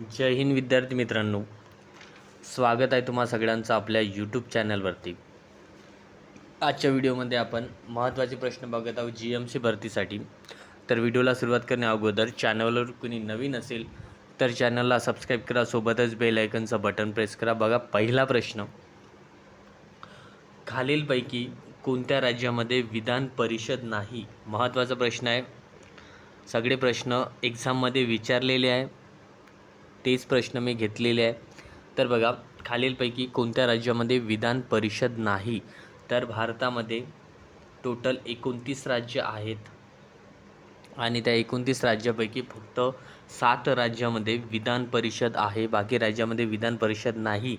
जय हिंद विद्यार्थी मित्रांनो. स्वागत आहे तुम्हा सगळ्यांचं आपल्या यूट्यूब चॅनलवरती आजच्या व्हिडिओमध्ये आपण महत्त्वाचे प्रश्न बघत आहोत जी एम सी भरतीसाठी. तर व्हिडिओला सुरुवात करण्या अगोदर चॅनलवर कुणी नवीन असेल तर चॅनलला सबस्क्राईब करा सोबतच बेल आयकनचं बटन प्रेस करा. बघा पहिला प्रश्न. खालीलपैकी कोणत्या राज्यामध्ये विधान परिषद नाही? महत्त्वाचा प्रश्न आहे. सगळे प्रश्न एक्झाममध्ये विचारलेले आहे. तेच प्रश्न मी घेतलेले आहे तर बघा खालीलपैकी कोणत्या राज्यामध्ये विधान परिषद नाही? तर भारतामध्ये टोटल एकोणतीस राज्य आहेत. आणि त्या एकोणतीस राज्यापैकी फक्त सात राज्यामध्ये विधान परिषद आहे. बाकी राज्यामध्ये विधान परिषद नाही.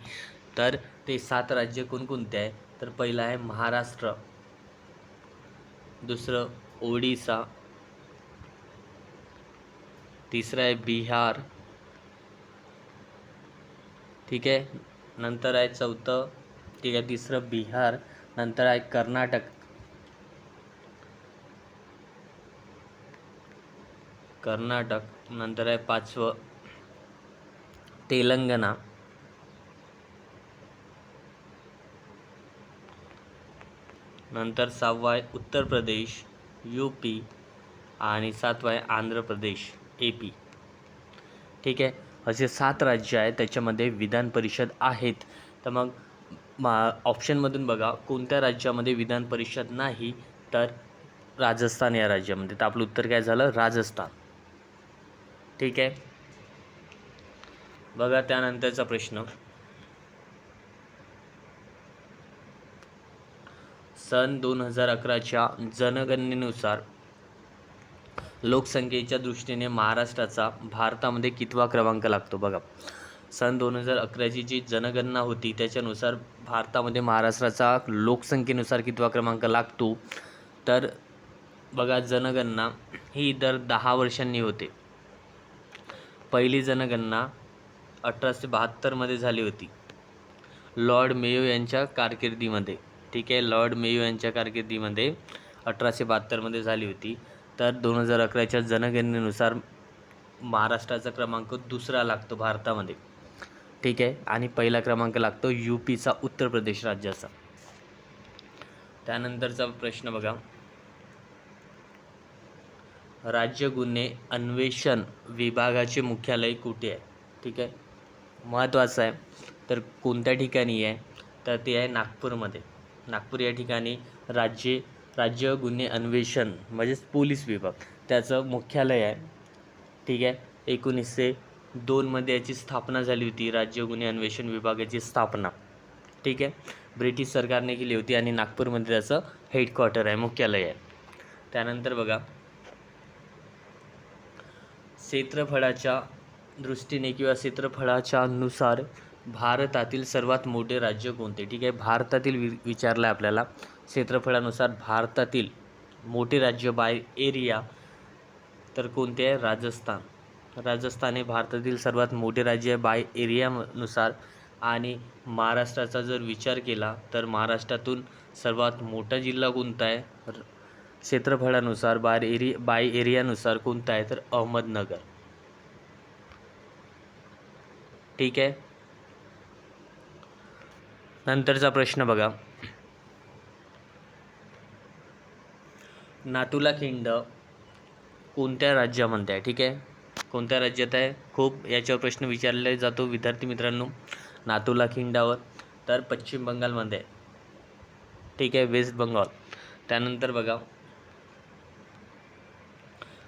तर ते सात राज्य कोणकोणते आहे तर पहिलं आहे महाराष्ट्र दुसरं ओडिसा तिसरं आहे बिहार ठीक आहे. नंतर आहे चौथं ठीक आहे. तिसरं बिहार नंतर आहे कर्नाटक. कर्नाटक नंतर आहे पाचवं तेलंगणा. नंतर सहावं आहे उत्तर प्रदेश यू पी आणि सातवा आहे आंध्र प्रदेश ए पी ठीक आहे. असे सात राज्य आहेत त्याच्यामध्ये विधान परिषद आहेत. तर मग मा ऑप्शनमधून बघा कोणत्या राज्यामध्ये विधान परिषद नाही तर राजस्थान या राज्यामध्ये. तर आपलं उत्तर काय झालं? राजस्थान. ठीक आहे? बघा त्यानंतरचा प्रश्न. सन दोन हजार अकराच्या जनगणनेनुसार लोकसंख्येच्या दृष्टीने महाराष्ट्राचा भारतामध्ये कितवा क्रमांक लागतो बघा. सन दोन हजार अकराची जी जनगणना होती त्याच्यानुसार भारतामध्ये महाराष्ट्राचा लोकसंख्येनुसार कितवा क्रमांक लागतो? तर बघा जनगणना ही दर दहा वर्षांनी होते. पहिली जनगणना अठराशे बहात्तरमध्ये झाली होती. लॉर्ड मेयो यांच्या कारकिर्दीमध्ये ठीक आहे? लॉर्ड मेयो यांच्या कारकिर्दीमध्ये अठराशे बहात्तरमध्ये झाली होती. तर दोन हजार अकराच्या जनगणनेनुसार महाराष्ट्राचा क्रमांक दुसरा लागतो भारतामध्ये. ठीक आहे? आणि पहिला क्रमांक लागतो यू पीचा उत्तर प्रदेश राज्याचा. त्यानंतरचा प्रश्न बघा. राज्य गुन्हे अन्वेषण विभागाचे मुख्यालय कुठे आहे? ठीक आहे? महत्त्वाचं आहे. तर कोणत्या ठिकाणी आहे? तर ते आहे नागपूरमध्ये. नागपूर या ठिकाणी राज्य राज्य गुन्हे अन्वेषण म्हणजेच पोलीस विभाग त्याचं मुख्यालय आहे. ठीक आहे? एकोणीसशे दोनमध्ये याची स्थापना झाली होती राज्य गुन्हे अन्वेषण विभागाची स्थापना. ठीक आहे? ब्रिटिश सरकारने केली होती आणि नागपूरमध्ये त्याचं हेडक्वार्टर आहे मुख्यालय आहे. त्यानंतर बघा क्षेत्रफळाच्या दृष्टीने किंवा क्षेत्रफळाच्या अनुसार भारतातील सर्वात मोठे राज्य कोणते? ठीक आहे? भारतातील वि विचारलं आहे आपल्याला. क्षेत्रफळानुसार भारतातील मोठे राज्य बाय एरिया तर कोणते आहे? राजस्थान. राजस्थान हे भारतातील सर्वात मोठे राज्य आहे बाय एरियानुसार आणि महाराष्ट्राचा जर विचार केला तर महाराष्ट्रातून सर्वात मोठा जिल्हा कोणता आहे? र- क्षेत्रफळानुसार बाय एरि बाय एरियानुसार कोणता आहे? तर अहमदनगर. ठीक आहे? नंतरचा प्रश्न बघा. नातूला खिंड कोणत्या राज्यामध्ये आहे ठीक आहे? कोणत्या राज्यात आहे? खूप याच्यावर प्रश्न विचारले जातो विद्यार्थी मित्रांनो नातूला खिंडावर. तर पश्चिम बंगालमध्ये आहे ठीक आहे वेस्ट बंगाल. त्यानंतर बघा.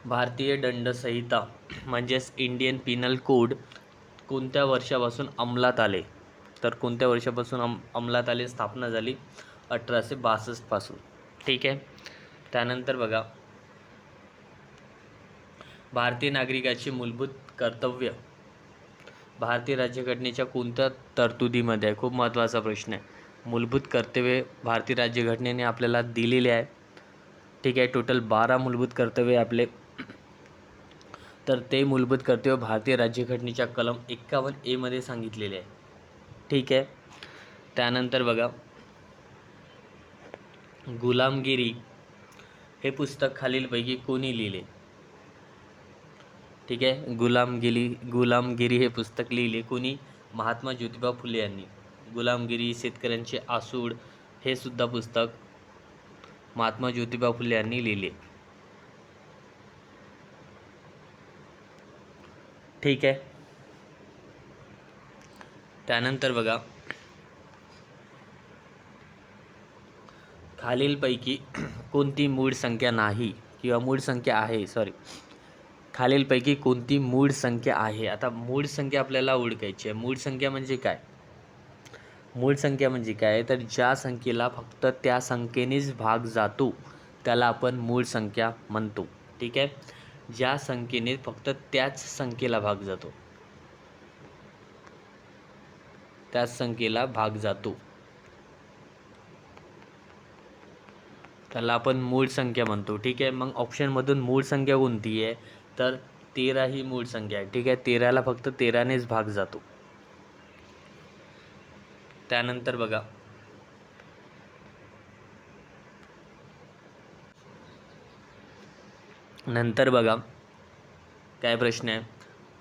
भारतीय दंड संहिता म्हणजेच इंडियन पिनल कोड कोणत्या वर्षापासून अंमलात आले? तर कोणत्या वर्षापासून अम अंमलात आले? स्थापना झाली अठराशे बासष्टपासून ठीक आहे? त्यानंतर बघा. भारतीय नागरिकाची मूलभूत कर्तव्य. भारतीय राज्यघटनेच्या कोणत्या तरतुदीमध्ये आहे? खूप महत्त्वाचा प्रश्न आहे. मूलभूत कर्तव्ये भारतीय राज्यघटनेने आपल्याला दिलेले आहे. ठीक आहे टोटल बारा मूलभूत कर्तव्य आपले. तर ते मूलभूत कर्तव्य भारतीय राज्यघटनेच्या कलम एक्कावन्न एमध्ये सांगितलेले आहे. ठीक आहे. त्यानंतर बघा. गुलामगिरी हे पुस्तक खालीलपैकी कोणी लिहिले? ठीक आहे गुलामगिरी गुलामगिरी हे पुस्तक लिहिले कोणी? महात्मा ज्योतिबा फुले यांनी. गुलामगिरी शेतकऱ्यांचे आसूड हे सुद्धा पुस्तक महात्मा ज्योतिबा फुले यांनी लिहिले. ठीक आहे. त्यानंतर बघा खालीलपैकी कोणती मूळ संख्या नाही किंवा मूळ संख्या आहे सॉरी खालीलपैकी कोणती मूळ संख्या आहे? आता मूळ संख्या आपल्याला ओळखायची आहे. मूळ संख्या म्हणजे काय? मूळ संख्या म्हणजे काय? तर ज्या संख्येला फक्त त्या संख्येनेच भाग जातो त्याला आपण मूळ संख्या म्हणतो. ठीक आहे? ज्या संख्येने फक्त त्याच संख्येला भाग जातो त्याच संख्येला भाग जातो. त्याला आपण मूळ संख्या म्हणतो. ठीक आहे? मग ऑप्शनमधून मूळ संख्या कोणती आहे? तर तेरा ही मूळ संख्या आहे. ठीक आहे? तेराला फक्त तेरानेच भाग जातो. त्यानंतर बघा. नंतर बघा. काय प्रश्न आहे?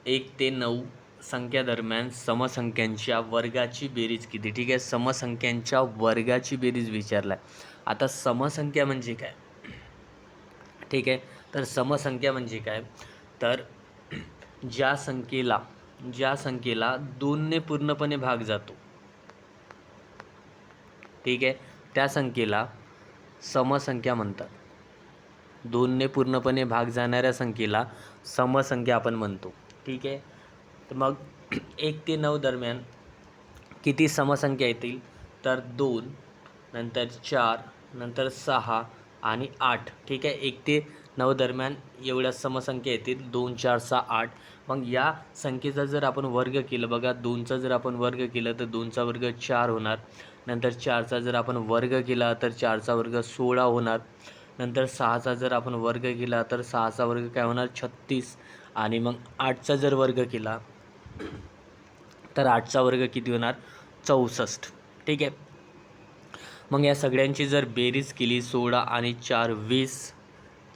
एक ते नऊ संख्या दरम्यान समसंख्यांच्या वर्गाची बेरीज किती? ठीक आहे? समसंख्यांच्या वर्गाची बेरीज विचारला आहे आता समसंख्या म्हणजे काय? ठीक आहे? तर समसंख्या म्हणजे काय? तर ज्या संख्येला ज्या संख्येला दोनने पूर्णपणे भाग जातो ठीक आहे? त्या संख्येला समसंख्या म्हणतात. दोनने पूर्णपणे भाग जाणाऱ्या संख्येला समसंख्या आपण म्हणतो ठीक आहे? तर मग एक ते नऊ दरम्यान किती समसंख्या येतील? तर दोन नंतर चार नंतर सहा आणि आठ. ठीक आहे? एक ते नऊ दरम्यान एवढ्या समसंख्या येतील. दोन चार सहा आठ. मग या संख्येचा जर आपण वर्ग केलं बघा दोनचा जर आपण वर्ग केलं तर दोनचा वर्ग चार होणार. नंतर चारचा जर आपण वर्ग केला तर चारचा वर्ग सोळा होणार. नंतर सहाचा जर आपण वर्ग केला तर सहाचा वर्ग काय होणार? छत्तीस. आणि मग आठचा जर वर्ग केला तर आठचा वर्ग किती होणार? चौसष्ट. ठीक आहे? मग या सगळ्यांची जर बेरीज केली सोळा आणि चार वीस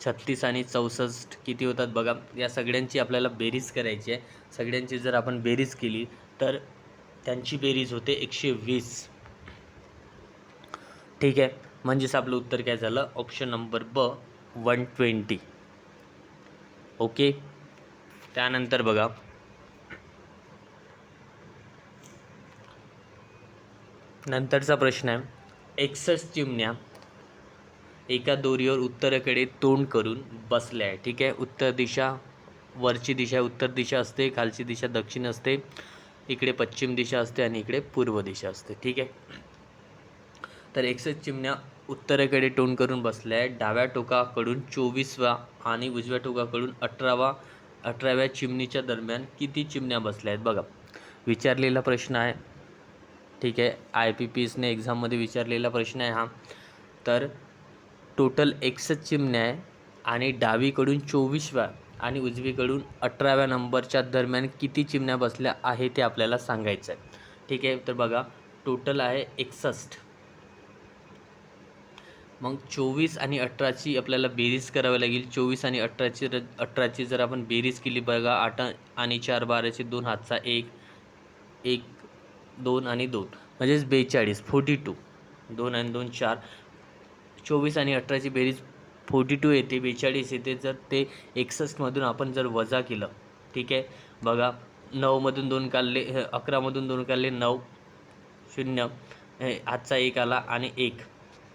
छत्तीस आणि चौसष्ट किती होतात बघा. या सगळ्यांची आपल्याला बेरीज करायची आहे. सगळ्यांची जर आपण बेरीज केली तर त्यांची बेरीज होते एकशे वीस. ठीक आहे? म्हणजेच आपलं उत्तर काय झालं? ऑप्शन नंबर ब वन ट्वेंटी ओके त्यानंतर बघा. नंतरचा प्रश्न आहे. एक्सस चिमण्या एका दोरीवर उत्तरेकडे तोंड करून बसल्या आहे. ठीक आहे? उत्तर दिशा वरची दिशा उत्तर दिशा असते खालची दिशा दक्षिण असते इकडे पश्चिम दिशा असते आणि इकडे पूर्व दिशा असते. ठीक आहे? तर एक्सेस चिमण्या उत्तरेकडे तोंड करून बसल्या आहे डाव्या टोकाकडून चोवीसवा आणि उजव्या टोकाकडून अठरावा अठराव्या चिमणीच्या दरम्यान किती चिमण्या बसल्या आहेत? बघा. विचारलेला प्रश्न आहे. ठीक आहे. आय पी पी एसने एक्झाममध्ये विचारलेला प्रश्न आहे हा. तर टोटल एकसष्ट चिमण्या आहे आणि डावीकडून चोवीसव्या आणि उजवीकडून अठराव्या नंबरच्या दरम्यान किती चिमण्या बसल्या आहे ते आपल्याला सांगायचं आहे. ठीक आहे. तर बघा टोटल आहे एकसष्ट. मग चोवीस आणि अठराची आपल्याला बेरीज करावी लागेल. चोवीस आणि अठराची र अठराची जर आपण बेरीज केली बघा आठ आणि चार बाराचे दोन हातचा एक एक दोन आणि दोन. म्हणजेच बेचाळीस फोर्टी टू दोन आणि दोन चार. चोवीस आणि अठराची बेरीज फोर्टी टू येते बेचाळीस येते. जर ते एकसष्टमधून आपण जर वजा केलं ठीक आहे? बघा नऊमधून दोन काढले अकरामधून दोन काढले नऊ शून्य. आजचा एक आला आणि एक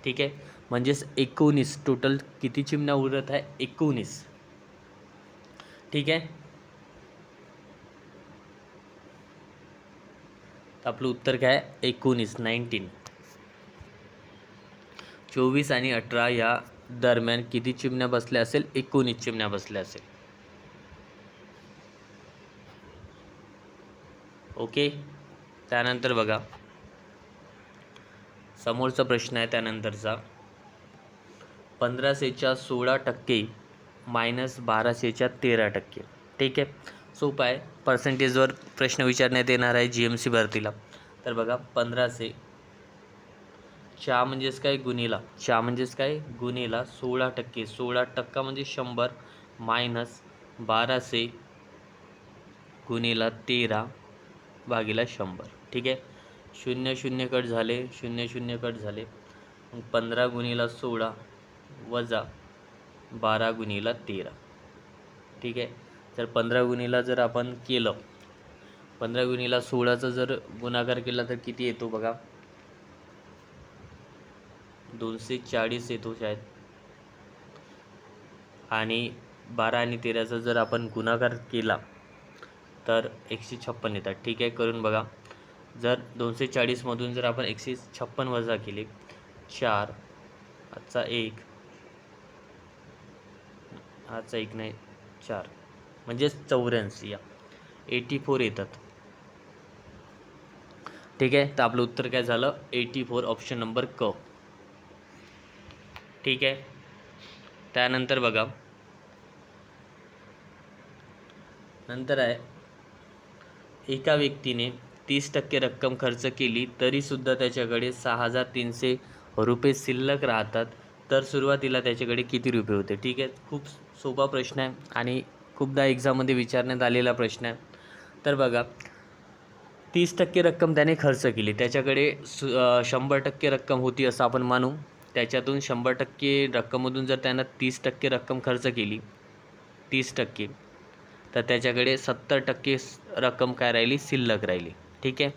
ठीक आहे? म्हणजेच एकोणीस. टोटल किती चिमण्या उरत आहे? एकोणीस. ठीक आहे? तर आपलं उत्तर काय? आहे एकोणीस नाईन्टीन चोवीस आणि अठरा या दरम्यान किती चिमण्या बसल्या असेल? एकोणीस चिमण्या बसल्या असेल. ओके? त्यानंतर बघा. समोरचा प्रश्न आहे त्यानंतरचा. पंधराशेच्या सोळा टक्के मायनस बाराशेच्या तेरा टक्के. ठीक आहे? सोपं आहे. पर्सेंटेजवर प्रश्न विचारण्यात येणार आहे जी एम सी भरतीला. तर बघा पंधराशे. चहा म्हणजेच काय? गुन्हेला चहा म्हणजेच काय? गुन्हेला सोळा टक्के. सोळा टक्का म्हणजे शंभर मायनस बाराशे गुन्हेला तेरा भागीला शंभर. ठीक आहे? शून्य शून्य कट झाले. शून्य शून्य कट झाले. मग पंधरा गुन्हेला सोळा वजा बारा गुन्हेला तेरा. ठीक आहे? तर पंधरा गुणीला जर आपण केलं पंधरा गुणीला सोळाचा जर गुणाकार केला तर किती येतो बघा? दोनशे चाळीस येतो शायद आणि बारा आणि तेराचा जर आपण गुणाकार केला तर एकशे छप्पन येतात. ठीक आहे करून बघा. जर दोनशे चाळीसमधून जर आपण एकशे छप्पन वजा केले चार आजचा एक आजचा एक नाही चार. म्हणजेच चौऱ्याऐंशी या. एटी फोर येतात. ठीक आहे? तर आपलं उत्तर काय झालं? एटी फोर ऑप्शन नंबर क ठीक आहे? त्यानंतर बघा. नंतर आहे. एका व्यक्तीने तीस टक्के रक्कम खर्च केली तरीसुद्धा त्याच्याकडे सहा हजार तीनशे रुपये शिल्लक राहतात. तर सुरुवातीला त्याच्याकडे किती रुपये होते? ठीक आहे? खूप सोपा प्रश्न आहे. आणि खूपदा एक्झाममध्ये विचारण्यात आलेला प्रश्न आहे. तर बघा तीस टक्के रक्कम त्याने खर्च केली. त्याच्याकडे सु शंभर टक्के रक्कम होती असं आपण मानू. त्याच्यातून शंभर टक्के रक्कममधून जर त्यानं तीस टक्के रक्कम खर्च केली तीस टक्के तर त्याच्याकडे सत्तर टक्के रक्कम काय राहिली? शिल्लक राहिली. ठीक आहे?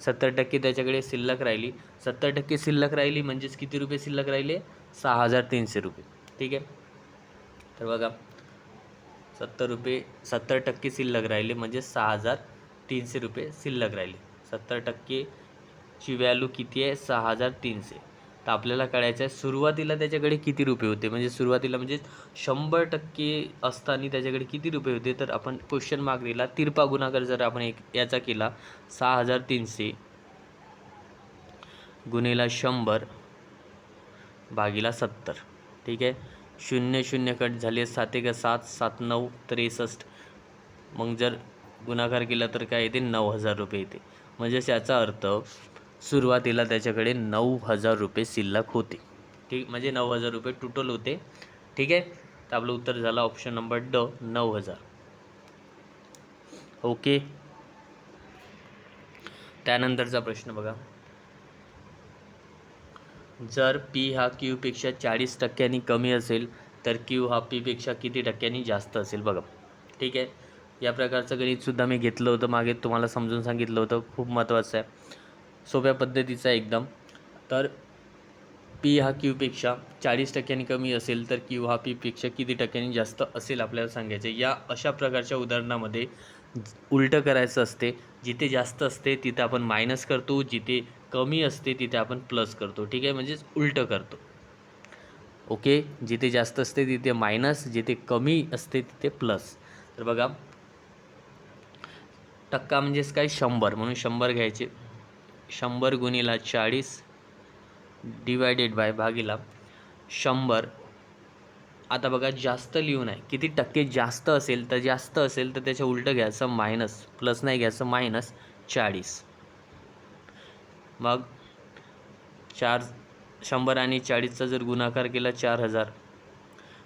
सत्तर टक्के त्याच्याकडे शिल्लक राहिली. सत्तर टक्के शिल्लक राहिली म्हणजेच किती रुपये शिल्लक राहिले? सहा हजार तीनशे रुपये. ठीक आहे? तर बघा सत्तर रुपये सत्तर टक्के शिल्लक राहिले म्हणजे सहा हजार तीनशे रुपये शिल्लक राहिले. सत्तर टक्केची व्हॅल्यू किती आहे? सहा हजार तीनशे. तर आपल्याला कळायचं आहे सुरुवातीला त्याच्याकडे किती रुपये होते? म्हणजे सुरुवातीला म्हणजे शंभर टक्के असताना त्याच्याकडे किती रुपये होते? तर आपण क्वेश्चन मार्क दिला. तिरपा गुणाकार जर आपण एक याचा केला सहा हजार तीनशे गुणेला शंभर भागीला सत्तर. ठीक आहे? शून्य शून्य कट झाले सात एक सात सात नऊ त्रेसष्ट. मग जर गुणाकार केला तर काय येते? नऊ हजार रुपये येते. म्हणजेच याचा अर्थ सुरुवातीला त्याच्याकडे नऊ हजार रुपये शिल्लक होते. ठीक म्हणजे नऊ हजार रुपये टोटल होते. ठीक आहे? तर आपलं उत्तर झालं ऑप्शन नंबर ड नऊ हजार. ओके त्यानंतरचा प्रश्न बघा. जर पी हा क्यूपेक्षा चाळीस टक्क्यांनी कमी असेल तर क्यू हा पीपेक्षा किती टक्क्यांनी जास्त असेल बघा. ठीक आहे? या प्रकारचं गणितसुद्धा मी घेतलं होतं मागे तुम्हाला समजून सांगितलं होतं खूप महत्त्वाचं आहे. सोप्या पद्धतीचा आहे एकदम. तर पी हा क्यूपेक्षा चाळीस टक्क्यांनी कमी असेल तर क्यू हा पीपेक्षा किती टक्क्यांनी जास्त असेल आपल्याला सांगायचं या अशा प्रकारच्या उदाहरणामध्ये उलटं करायचं असते. जिथे जास्त असते तिथे आपण मायनस करतो. जिथे कमी असते तिथे आपण प्लस करतो. ठीक आहे? म्हणजेच उलटं करतो. ओके? जिथे जास्त असते तिथे मायनस जिथे कमी असते तिथे प्लस तर बघा टक्का म्हणजेच काय? शंभर. म्हणून शंभर घ्यायचे. शंभर गुणिला चाळीस डिवायडेड बाय भागीला शंभर. आता बघा जास्त लिहून आहे. किती टक्के जास्त असेल तर जास्त असेल तर त्याच्या उलटं घ्यायचं मायनस प्लस नाही घ्यायचं मायनस चाळीस. मग चार शंभर आणि चाळीसचा जर गुणाकार केला चार हजार.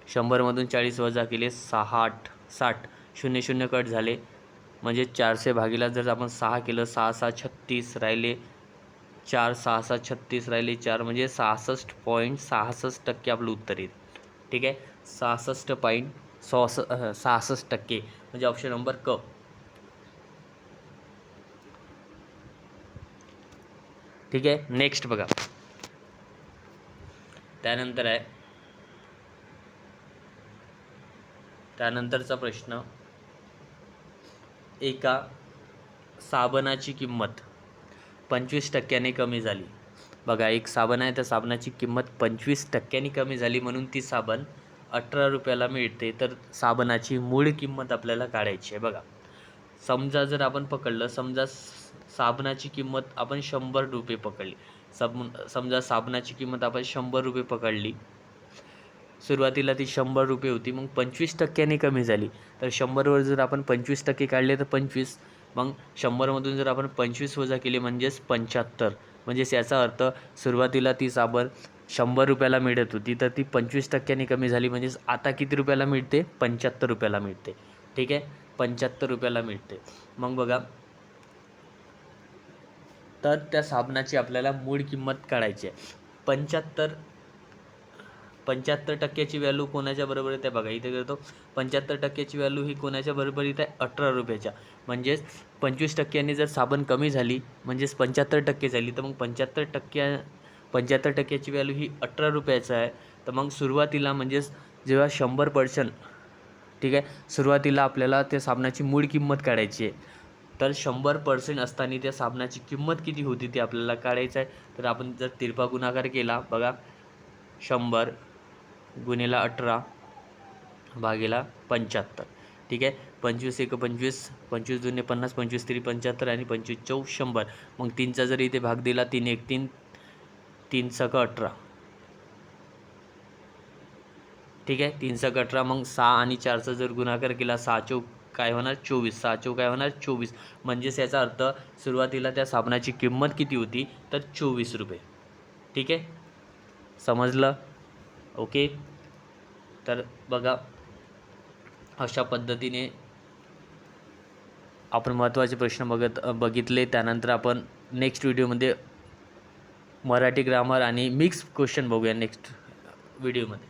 शंभरमधून चाळीस वजा केले साठ साठ. शून्य शून्य कट झाले. म्हणजे चारशे भागीला जर आपण सहा केलं सहा सहा छत्तीस राहिले. चार सहा सहा छत्तीस राहिले चार. म्हणजे सहासष्ट पॉईंट सहासष्ट टक्के आपलं उत्तर येईल. ठीक आहे? सहासष्ट पॉईंट सहास सहासष्ट टक्के. म्हणजे ऑप्शन नंबर क. ठीक आहे? नेक्स्ट बघा. त्यानंतर आहे. त्यानंतरचा प्रश्न. एका साबणाची किंमत पंचवीस टक्क्याने कमी झाली. बघा एक साबण आहे त्या साबणाची किंमत पंचवीस टक्क्यांनी कमी झाली म्हणून ती साबण अठरा रुपयाला मिळते. तर साबणाची मूळ किंमत आपल्याला काढायची आहे. बघा समजा जर आपण पकडलं समजा साबणाची किंमत आपण शंभर रुपये पकडली. सब समजा साबणाची किंमत आपण शंभर रुपये पकडली. सुरुवातीला ती शंभर रुपये होती मग पंचवीस टक्क्याने कमी झाली. तर शंभरवर जर आपण पंचवीस टक्के काढले तर पंचवीस. मग शंभरमधून जर आपण पंचवीस वजा केले म्हणजेच पंच्याहत्तर. म्हणजेच याचा अर्थ सुरुवातीला ती साबण शंभर रुपयाला मिळत होती तर ती पंचवीस टक्क्यांनी कमी झाली म्हणजेच आता किती रुपयाला मिळते? पंच्याहत्तर रुपयाला मिळते. ठीक आहे? पंच्याहत्तर रुपयाला मिळते. मग बघा तर त्या साबणाची आपल्याला मूळ किंमत काढायची आहे. पंच्याहत्तर पंच्याहत्तर टक्क्याची व्हॅल्यू कोणाच्या बरोबर येते बघा इथे करतो. पंच्याहत्तर टक्क्याची व्हॅल्यू ही कोणाच्या बरोबर येते? अठरा रुपयाच्या. म्हणजेच पंचवीस टक्क्यांनी जर साबण कमी झाली म्हणजेच पंच्याहत्तर टक्के झाली तर मग पंच्याहत्तर टक्क्या पंच्याहत्तर टक्क्याची व्हॅल्यू ही अठरा रुपयाचं आहे. तर मग सुरुवातीला म्हणजेच जेव्हा शंभर पर्सेंट ठीक आहे सुरुवातीला आपल्याला त्या साबणाची मूळ किंमत काढायची आहे. तर शंभर पर्सेंट असताना त्या साबणाची किंमत किती होती ती आपल्याला काढायचं आहे तर आपण जर तिरपा गुणाकार केला बघा. शंभर गुणेला अठरा भागेला पंच्याहत्तर. ठीक आहे? पंचवीस एक पंचवीस पंचवीस जुने पन्नास पंचवीस तरी पंच्याहत्तर आणि पंचवीस चौ शंभर. मग तीनचा जर इथे भाग दिला तीन एक तीन तीन सक अठरा. ठीक आहे? तीन सक अठरा मग सहा आणि चारचा जर गुणाकार केला सहा चौक काय होणार? चोवीस. सहा चौ काय होणार? चोवीस. म्हणजेच याचा अर्थ सुरुवातीला त्या साबणाची किंमत किती होती? तर चोवीस रुपये. ठीक आहे? समजलं? ओके? तर बघा अशा पद्धतीने आपण महत्त्वाचे प्रश्न बघत बघितले. त्यानंतर आपण नेक्स्ट व्हिडिओमध्ये मराठी ग्रामर आणि मिक्स क्वेश्चन बघूया नेक्स्ट व्हिडिओमध्ये